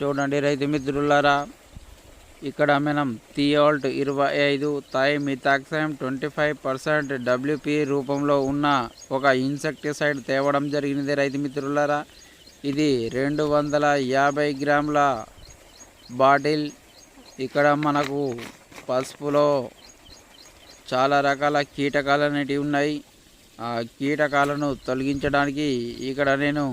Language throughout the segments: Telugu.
చూడండి రైతు మిత్రులారా ఇక్కడ మనం థియోల్ట్ ఇరవై ఐదు thiamethoxam twenty five percent WP రూపంలో ఉన్న ఒక ఇన్సెక్టిసైడ్ తేవడం జరిగినది రైతు మిత్రులారా. ఇది రెండు వందల యాభై గ్రాముల బాటిల్. ఇక్కడ మనకు పసుపులో చాలా రకాల కీటకాలు అనేటివి ఉన్నాయి. ఆ కీటకాలను తొలగించడానికి ఇక్కడ నేను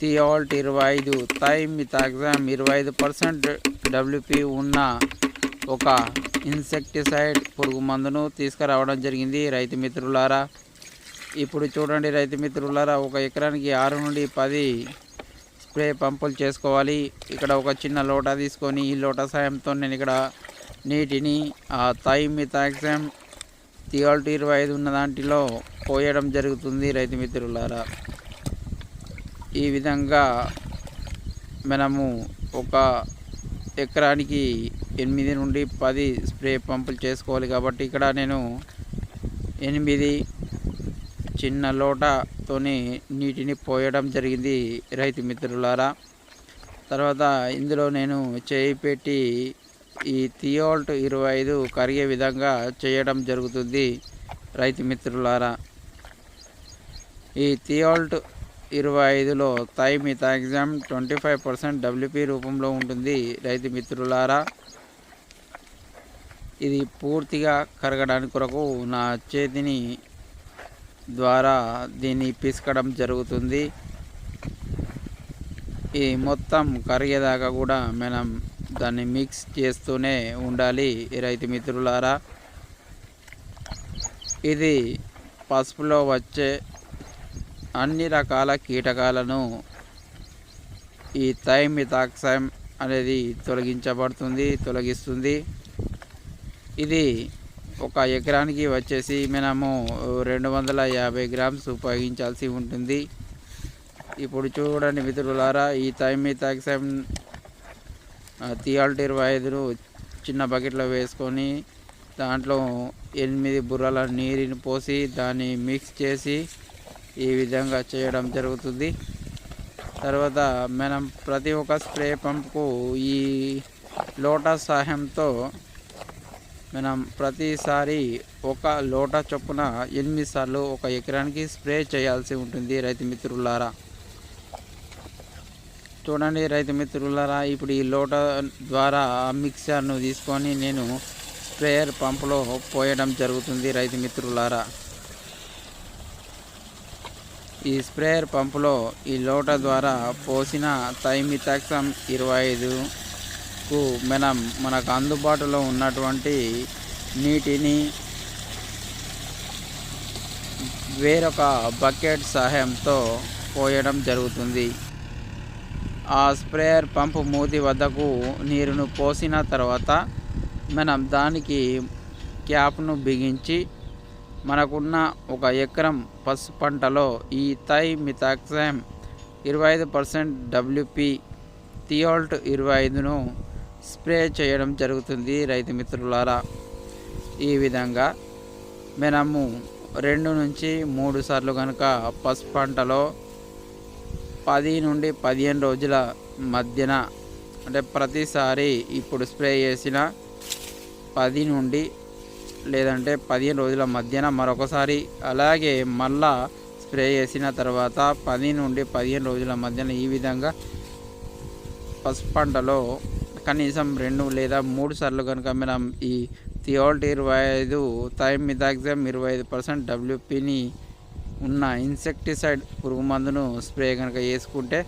థియోల్ట్ ఇరవై ఐదు థై మిథాక్సామ్ ఇరవై ఐదు పర్సెంట్ డబ్ల్యూపీ ఉన్న ఒక ఇన్సెక్టిసైడ్ పురుగు మందును తీసుకురావడం జరిగింది. రైతు మిత్రులారా ఇప్పుడు చూడండి రైతు మిత్రులారా ఒక ఎకరానికి ఆరు నుండి పది స్ప్రే పంపులు చేసుకోవాలి. ఇక్కడ ఒక చిన్న లోటా తీసుకొని ఈ లోటా సాయంతో నేను ఇక్కడ నీటిని ఆ థై మిథాక్సామ్ థియోల్ట్ ఇరవై ఐదు ఉన్న దాంట్లో పోయడం జరుగుతుంది రైతు మిత్రులారా. ఈ విధంగా మనము ఒక ఎకరానికి ఎనిమిది నుండి పది స్ప్రే పంపులు చేసుకోవాలి కాబట్టి ఇక్కడ నేను ఎనిమిది చిన్న లోటతోని నీటిని పోయడం జరిగింది రైతు మిత్రులారా. తర్వాత ఇందులో నేను చేయి పెట్టి ఈ థియోల్ట్ ఇరవై ఐదు కరిగే విధంగా చేయడం జరుగుతుంది రైతు మిత్రులారా. ఈ థియోల్ట్ ఇరవై ఐదులో thiamethoxam twenty five percent WP రూపంలో ఉంటుంది. రైతు మిత్రులారా ఇది పూర్తిగా కరగడానికి కొరకు నా చేతిని ద్వారా దీన్ని పిసకడం జరుగుతుంది. ఈ మొత్తం కరిగేదాకా కూడా మనం దాన్ని మిక్స్ చేస్తూనే ఉండాలి. రైతు మిత్రులారా ఇది పసుపులో వచ్చే అన్ని రకాల కీటకాలను ఈ థైమిథాక్సైమ్ అనేది తొలగించబడుతుంది తొలగిస్తుంది. ఇది ఒక ఎకరానికి వచ్చేసి మనము రెండు వందల యాభై గ్రామ్స్ ఉపయోగించాల్సి ఉంటుంది. ఇప్పుడు చూడండి మిత్రులారా ఈ థైమిథాక్సైమ్ థియాల్ట్ ఇరవై ఐదును చిన్న బకెట్లో వేసుకొని దాంట్లో ఎనిమిది బుర్రల నీరుని పోసి దాన్ని మిక్స్ చేసి ఈ విధంగా చేయడం జరుగుతుంది. తర్వాత మనం ప్రతి ఒక్క స్ప్రే పంప్కు ఈ లోటా సహాయంతో మనం ప్రతిసారి ఒక లోటా చొప్పున ఎనిమిది సార్లు ఒక ఎకరానికి స్ప్రే చేయాల్సి ఉంటుంది రైతు మిత్రులారా. చూడండి రైతు మిత్రులారా ఇప్పుడు ఈ లోటా ద్వారా మిక్సర్ను తీసుకొని నేను స్ప్రేయర్ పంపులో పోయడం జరుగుతుంది రైతు మిత్రులారా. ఈ స్ప్రేయర్ పంపులో ఈ లోట ద్వారా పోసిన థైమిథాక్సమ్ ఇరవై ఐదుకు మనం మనకు అందుబాటులో ఉన్నటువంటి నీటిని వేరొక బకెట్ సహాయంతో పోయడం జరుగుతుంది. ఆ స్ప్రేయర్ పంపు మూతి వద్దకు నీరును పోసిన తర్వాత మనం దానికి క్యాప్ను బిగించి మనకున్న ఒక ఎకరం పసు పంటలో ఈ థై మిథాక్సామ్ ఇరవై ఐదు పర్సెంట్ డబ్ల్యూపి థియోల్ట్ ఇరవై ఐదును స్ప్రే చేయడం జరుగుతుంది రైతు మిత్రులారా. ఈ విధంగా మనము రెండు నుంచి మూడు సార్లు కనుక పసు పంటలో పది నుండి పదిహేను రోజుల మధ్యన అంటే ప్రతిసారి ఇప్పుడు స్ప్రే చేసిన పది నుండి లేదంటే పదిహేను రోజుల మధ్యన మరొకసారి అలాగే మళ్ళా స్ప్రే చేసిన తర్వాత పది నుండి పదిహేను రోజుల మధ్యన ఈ విధంగా పసుపు పంటలో కనీసం రెండు లేదా మూడు సార్లు కనుక మనం ఈ థియోల్ట్ ఇరవై ఐదు థైమ్ మిథాక్సమ్ ఇరవై ఐదు పర్సెంట్ డబ్ల్యూపీని ఉన్న ఇన్సెక్టిసైడ్ పురుగు మందును స్ప్రే కనుక వేసుకుంటే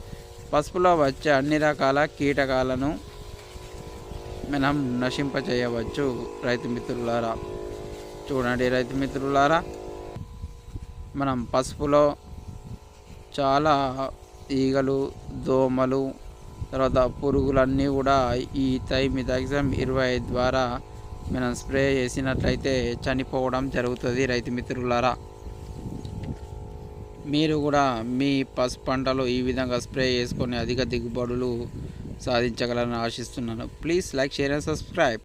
పసుపులో వచ్చే అన్ని రకాల కీటకాలను మనం నశింపచేయవచ్చు. రైతు మిత్రులారా చూడండి రైతు మిత్రులారా మనం పసుపులో చాలా ఈగలు దోమలు తర్వాత పురుగులన్నీ కూడా ఈ థై మిథాక్సమ్ ఇరవై ద్వారా మనం స్ప్రే చేసినట్లయితే చనిపోవడం జరుగుతుంది రైతు మిత్రులారా. మీరు కూడా మీ పసు పంటలో ఈ విధంగా స్ప్రే చేసుకొని అధిక దిగుబడులు సాధించగలని ఆశిస్తున్నాను. Please like share and subscribe.